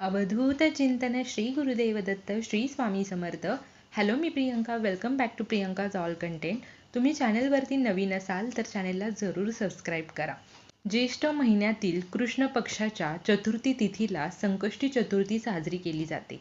Avadhoot Chintan Shri Gurudev Datta Shri Swami Samarth. Hello me Priyanka. Welcome back to Priyanka's all content तुम्ही चॅनलवरती नवीन असाल तर चॅनेलला जरूर सबस्क्राईब करा. ज्येष्ठ महिन्यातील कृष्ण पक्षाच्या चतुर्थी तिथीला संकष्टी चतुर्थी साजरी केली जाते.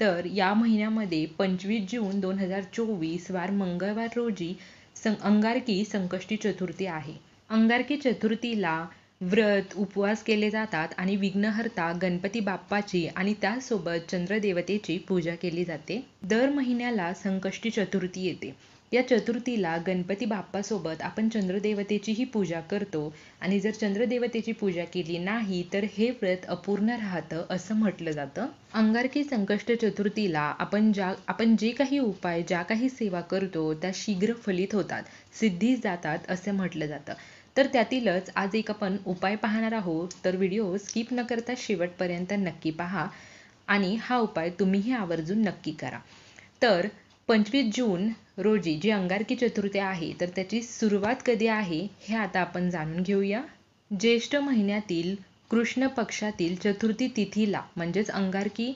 तर या महिन्यामध्ये पंचवीस जून दोन हजार चोवीस वार मंगळवार रोजी सं अंगारकी संकष्टी चतुर्थी आहे. अंगारकी चतुर्थीला व्रत उपवास केले जातात आणि विघ्नहर्ता गणपती बाप्पाची आणि त्यासोबत चंद्रदेवतेची पूजा केली जाते. दर महिन्याला संकष्टी चतुर्थी येते. या चतुर्थीला गणपती बाप्पासोबत आपण चंद्रदेवतेचीही पूजा करतो आणि जर चंद्रदेवतेची पूजा केली नाही तर हे व्रत अपूर्ण राहतं असं म्हटलं जातं. अंगारकी संकष्ट चतुर्थीला आपण ज्या आपण जे काही उपाय ज्या काही सेवा करतो त्या शीघ्र फलित होतात सिद्धीस जातात असं म्हटलं जातं. तर त्यातीलच आज एक आपण उपाय पाहणार आहोत. तर व्हिडिओ स्किप न करता शेवटपर्यंत नक्की पहा आणि हा उपाय तुम्हीही आवर्जून नक्की करा. तर पंचवीस जून रोजी जी अंगारकी चतुर्थी आहे तर त्याची सुरुवात कधी आहे हे आता आपण जाणून घेऊया. ज्येष्ठ महिन्यातील कृष्ण पक्षातील चतुर्थी तिथीला म्हणजेच अंगारकी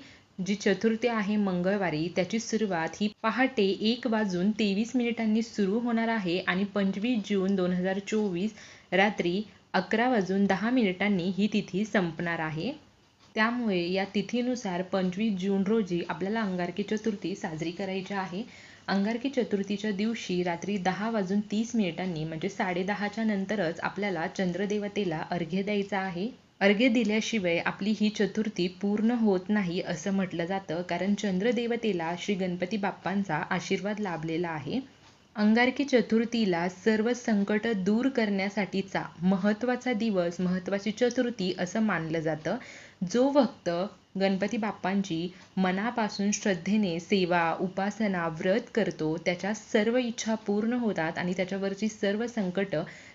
जी चतुर्थी आहे मंगळवारी त्याची सुरुवात ही पहाटे एक वाजून तेवीस मिनिटांनी सुरू होणार आहे आणि पंचवीस जून दोन हजार चोवीस रात्री अकरा वाजून दहा मिनिटांनी ही तिथी संपणार आहे. त्यामुळे या तिथीनुसार पंचवीस जून रोजी आपल्याला अंगारकी चतुर्थी साजरी करायची आहे. अंगारकी चतुर्थीच्या दिवशी रात्री दहा वाजून तीस मिनिटांनी म्हणजे साडेदहाच्या नंतरच आपल्याला चंद्रदेवतेला अर्घ्य द्यायचा आहे. अर्घ्य दिल्याशिवाय आपली ही चतुर्थी पूर्ण होत नाही असं म्हटलं जातं. कारण चंद्रदेवतेला श्री गणपती बाप्पांचा आशीर्वाद लाभलेला आहे. अंगारकी चतुर्थीला सर्व संकट दूर करण्यासाठीचा महत्त्वाचा दिवस महत्त्वाची चतुर्थी असं मानलं जातं. जो भक्त गणपती बाप्पांची मनापासून श्रद्धेने सेवा उपासना व्रत करतो त्याच्या सर्व इच्छा पूर्ण होतात आणि त्याच्यावरची सर्व संकट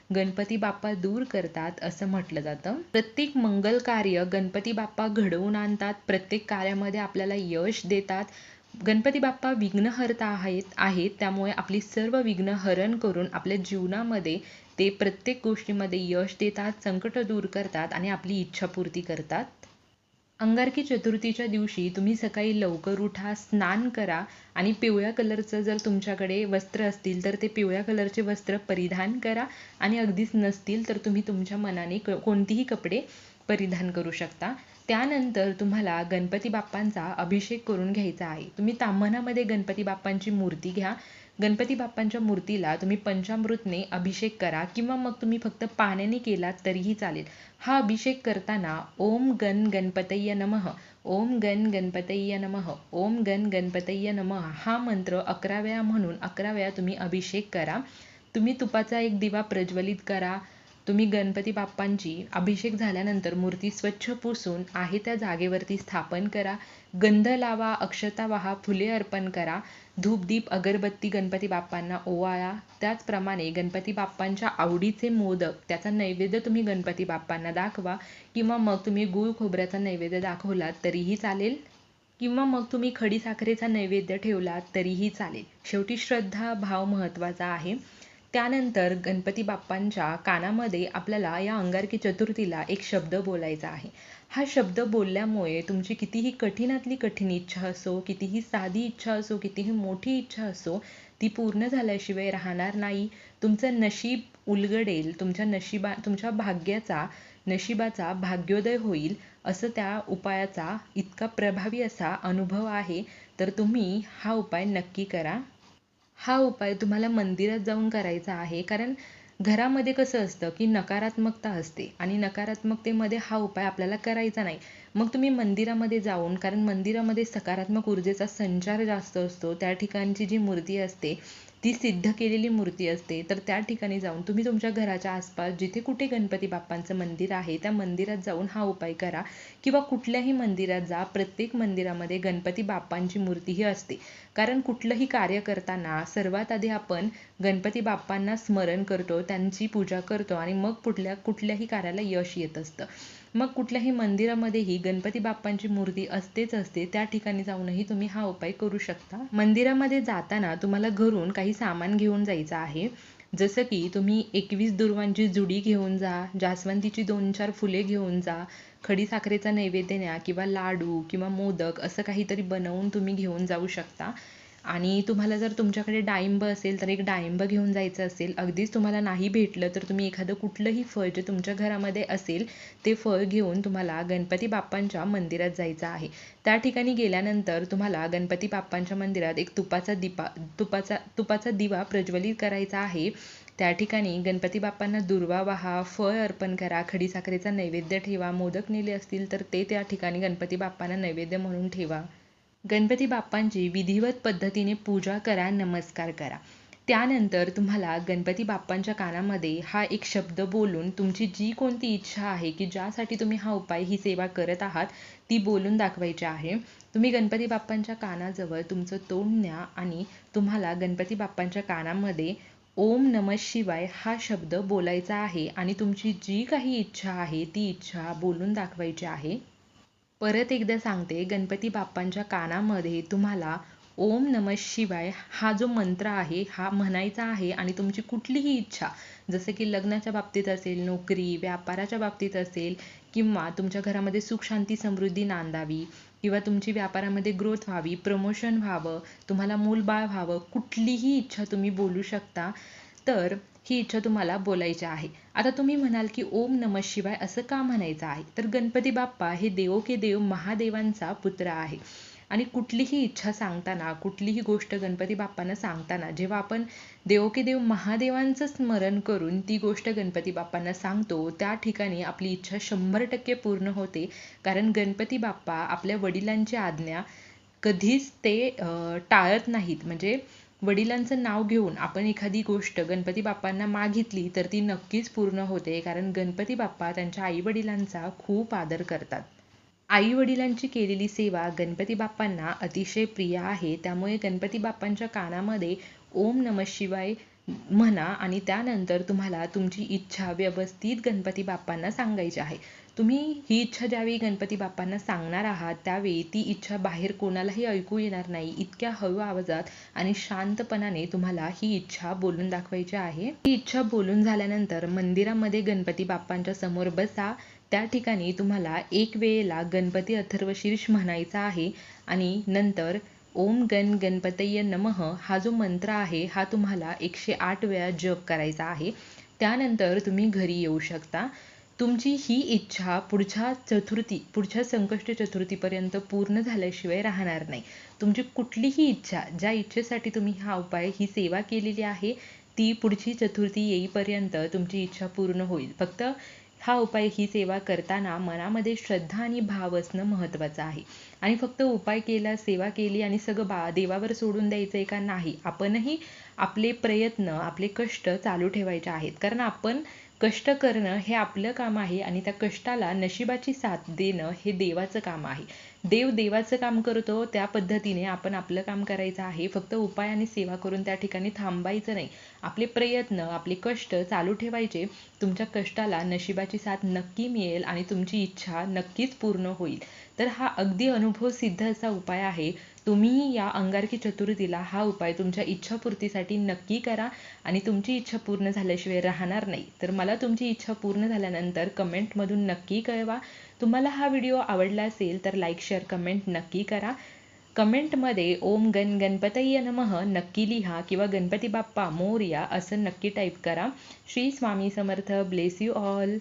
गणपती बाप्पा दूर करतात असं म्हटलं जातं. प्रत्येक मंगल कार्य गणपती बाप्पा घडवून आणतात प्रत्येक कार्यामध्ये आपल्याला यश देतात. गणपती बाप्पा विघ्नहर्ता आहेत आहेत त्यामुळे आपली सर्व विघ्न हरण करून आपल्या जीवनामध्ये ते प्रत्येक गोष्टीमध्ये यश देतात संकट दूर करतात आणि आपली इच्छापूर्ती करतात. अंगारकी चतुर्थीच्या दिवशी तुम्ही सकाळी लवकर उठा स्नान करा आणि पिवळ्या कलरचं जर तुमच्याकडे वस्त्र असतील तर ते पिवळ्या कलरचे वस्त्र परिधान करा आणि अगदीच नसतील तर तुम्ही तुमच्या मनाने कोणतीही कपडे परिधान करू शकता. त्यानंतर तुम्हाला गणपती बाप्पांचा अभिषेक करून घ्यायचा आहे. तुम्ही तांबणामध्ये गणपती बाप्पांची मूर्ती घ्या. गणपती बाप्पांच्या मूर्तीला तुम्ही पंचामृतने अभिषेक करा किंवा मग तुम्ही फक्त पाण्याने केलात तरीही चालेल. हा अभिषेक करताना ओम गण गणपतय्य नमः. ओम गण गणपतय्य नमः. ओम गण गणपतय्य नमः हा मंत्र अकरा वेळा म्हणून अकरा वेळा तुम्ही अभिषेक करा. तुम्ही तुपाचा एक दिवा प्रज्वलित करा. तुम्ही गणपती बाप्पांची अभिषेक झाल्यानंतर मूर्ती स्वच्छ पुसून आहे त्या जागेवरती स्थापन करा. गंध लावा अक्षता वाहा फुले अर्पण करा. धूपदीप अगरबत्ती गणपती बाप्पांना ओवाळा. त्याचप्रमाणे गणपती बाप्पांच्या आवडीचे मोदक त्याचा नैवेद्य तुम्ही गणपती बाप्पांना दाखवा. किंवा मग तुम्ही गुळ खोबऱ्याचा नैवेद्य दाखवलात तरीही चालेल. किंवा मग तुम्ही खडीसाखरेचा नैवेद्य ठेवला तरीही चालेल. शेवटी श्रद्धा भाव महत्त्वाचा आहे. त्यानंतर गणपती बाप्पांच्या कानामध्ये आपल्याला या अंगारकी चतुर्थीला एक शब्द बोलायचा आहे. हा शब्द बोलल्यामुळे तुमची कितीही कठीणातली कठीण इच्छा असो कितीही साधी इच्छा असो कितीही मोठी इच्छा असो ती पूर्ण झाल्याशिवाय राहणार नाही. तुमचं नशीब उलगडेल तुमच्या नशिबा तुमच्या भाग्याचा नशिबाचा भाग्योदय होईल असं त्या उपायाचा इतका प्रभावी असा अनुभव आहे. तर तुम्ही हा उपाय नक्की करा. हा उपाय तुम्हाला मंदिरात जाऊन करायचा आहे. कारण घरामध्ये कसं असतं की नकारात्मकता असते आणि नकारात्मकतेमध्ये हा उपाय आपल्याला करायचा नाही. मग तुम्ही मंदिरामध्ये जाऊन कारण मंदिरामध्ये सकारात्मक ऊर्जेचा संचार जास्त असतो. त्या ठिकाणची जी मूर्ती असते ती सिद्ध केलेली मूर्ती असते. तर त्या ठिकाणी जाऊन तुम्ही तुमच्या घराच्या आसपास जिथे कुठे गणपती बाप्पांचं मंदिर आहे त्या मंदिरात जाऊन हा उपाय करा. किंवा कुठल्याही मंदिरात जा. प्रत्येक मंदिरामध्ये गणपती बाप्पांची मूर्ती ही असते. कारण कुठलंही कार्य करताना सर्वात आधी आपण गणपती बाप्पांना स्मरण करतो त्यांची पूजा करतो आणि मग कुठल्या कुठल्याही कार्याला यश येत असतं. मग कुठल्याही मंदिरामध्येही गणपती बाप्पांची मूर्ती असतेच असते त्या ठिकाणी जाऊनही तुम्ही हा उपाय करू शकता. मंदिरामध्ये जाताना तुम्हाला घरून काही सामान घेऊन जायचं आहे. जसं की तुम्ही एकवीस दुर्वांची जुडी घेऊन जा जास्वंदीची दोन चार फुले घेऊन जा खडीसाखरेचा नैवेद्य न्या किंवा लाडू किंवा मोदक असं काहीतरी बनवून तुम्ही घेऊन जाऊ शकता. आणि तुम्हाला जर तुमच्याकडे डाळिंब असेल तर एक डाळिंब घेऊन जायचं असेल अगदीच तुम्हाला नाही भेटलं तर तुम्ही एखादं कुठलंही फळ जे तुमच्या घरामध्ये असेल ते फळ घेऊन तुम्हाला गणपती बाप्पांच्या मंदिरात जायचं आहे. त्या ठिकाणी गेल्यानंतर तुम्हाला गणपती बाप्पांच्या मंदिरात एक तुपाचा दिपा तुपाचा तुपाचा दिवा प्रज्वलित करायचा आहे. त्या ठिकाणी गणपती बाप्पांना दुर्वा वाहा फळ अर्पण करा खडीसाखरेचा नैवेद्य ठेवा मोदक नेले असतील तर ते त्या ठिकाणी गणपती बाप्पांना नैवेद्य म्हणून ठेवा. गणपती बाप्पांची विधिवत पद्धतीने पूजा करा नमस्कार करा. त्यानंतर तुम्हाला गणपती बाप्पांच्या कानामध्ये हा एक शब्द बोलून तुमची जी कोणती इच्छा आहे की ज्यासाठी तुम्ही हा उपाय ही सेवा करत आहात ती बोलून दाखवायची आहे. तुम्ही गणपती बाप्पांच्या कानाजवळ तुमचं तोंड न्या आणि तुम्हाला गणपती बाप्पांच्या कानामध्ये ओम नम शिवाय हा शब्द बोलायचा आहे आणि तुमची जी काही इच्छा आहे ती इच्छा बोलून दाखवायची आहे. परत एकदा सांगते गणपती बाप्पांच्या कानामध्ये तुम्हाला ओम नम शिवाय हा जो मंत्र आहे हा म्हणायचा आहे आणि तुमची कुठलीही इच्छा जसं की लग्नाच्या बाबतीत असेल नोकरी व्यापाराच्या बाबतीत असेल किंवा तुमच्या घरामध्ये सुख शांती समृद्धी नांदावी किंवा तुमची व्यापारामध्ये ग्रोथ व्हावी प्रमोशन व्हावं तुम्हाला मूलबाळ व्हावं कुठलीही इच्छा तुम्ही बोलू शकता. तर ही इच्छा तुम्हाला बोलायची आहे. आता तुम्ही म्हणाल की ओम नम शिवाय असं का म्हणायचं आहे? तर गणपती बाप्पा हे देवो के देव महादेवांचा पुत्र आहे. आणि कुठलीही इच्छा सांगताना कुठलीही गोष्ट गणपती बाप्पांना सांगताना जेव्हा आपण देवो के देव महादेवांचं स्मरण करून ती गोष्ट गणपती बाप्पांना सांगतो त्या ठिकाणी आपली इच्छा शंभर टक्के पूर्ण होते. कारण गणपती बाप्पा आपल्या वडिलांची आज्ञा कधीच ते टाळत नाहीत. म्हणजे वडिलांचं नाव घेऊन आपण एखादी गोष्ट गणपती बाप्पांना मागितली तर ती नक्कीच पूर्ण होते कारण गणपती बाप्पा त्यांच्या आई वडिलांचा खूप आदर करतात. आई वडिलांची केलेली सेवा गणपती बाप्पांना अतिशय प्रिय आहे. त्यामुळे गणपती बाप्पांच्या कानामध्ये ओम नम शिवाय म्हणा आणि त्यानंतर तुम्हाला तुमची इच्छा व्यवस्थित गणपती बाप्पांना सांगायची आहे. तुम्ही ही इच्छा ज्यावेळी गणपती बाप्पांना सांगणार आहात त्यावेळी ती इच्छा बाहेर कोणालाही ऐकू येणार नाही. इतक्या हळू आवाजात आणि शांतपणाने तुम्हाला ही इच्छा बोलून दाखवायची आहे. ही इच्छा बोलून झाल्यानंतर मंदिरामध्ये गणपती बाप्पांच्या समोर बसा. त्या ठिकाणी तुम्हाला एक वेळेला गणपती अथर्वशीर्ष म्हणायचा आहे आणि नंतर ओम गण गणपतय नमः हा जो मंत्र आहे हा तुम्हाला एकशे आठ वेळा जप करायचा आहे. त्यानंतर तुम्ही घरी येऊ शकता. तुमची ही इच्छा पुढच्या चतुर्थी पुढच्या संकष्ट चतुर्थीपर्यंत पूर्ण झाल्याशिवाय राहणार नाही. तुमची कुठलीही इच्छा ज्या इच्छेसाठी तुम्ही हा उपाय ही सेवा केलेली आहे ती पुढची चतुर्थी येईपर्यंत तुमची इच्छा पूर्ण होईल. फक्त हा उपाय ही सेवा करताना मनामध्ये श्रद्धा आणि भाव असणं महत्त्वाचं आहे. आणि फक्त उपाय केला सेवा केली आणि सगळं बा देवावर सोडून द्यायचं आहे का नाही? आपणही आपले प्रयत्न आपले कष्ट चालू ठेवायचे आहेत. कारण आपण कष्ट करणं हे आपलं काम आहे आणि त्या कष्टाला नशिबाची साथ देणं हे देवाचं काम आहे. देव देवाचं काम करतो त्या पद्धतीने आपण आपलं काम करायचं आहे. फक्त उपाय आणि सेवा करून त्या ठिकाणी थांबायचं नाही. आपले प्रयत्न आपले कष्ट चालू ठेवायचे. तुमच्या कष्टाला नशिबाची साथ नक्की मिळेल आणि तुमची इच्छा नक्कीच पूर्ण होईल. तर हा अगदी अनुभव सिद्ध असा उपाय आहे. तुम्ही या अंगारकी चतुर्थीला हा उपाय तुमच्या इच्छापूर्तीसाठी नक्की करा आणि तुमची इच्छा पूर्ण झाल्याशिवाय राहणार नाही. तर मला तुमची इच्छा पूर्ण झाल्यानंतर कमेंटमधून नक्की कळवा. तुम्हाला हा व्हिडिओ आवडला असेल तर लाईक शेअर कमेंट नक्की करा. कमेंटमध्ये ओम गण गणपतय नमः नक्की लिहा किंवा गणपती बाप्पा मोरया असं नक्की टाईप करा. Shri Swami Samarth. Bless you all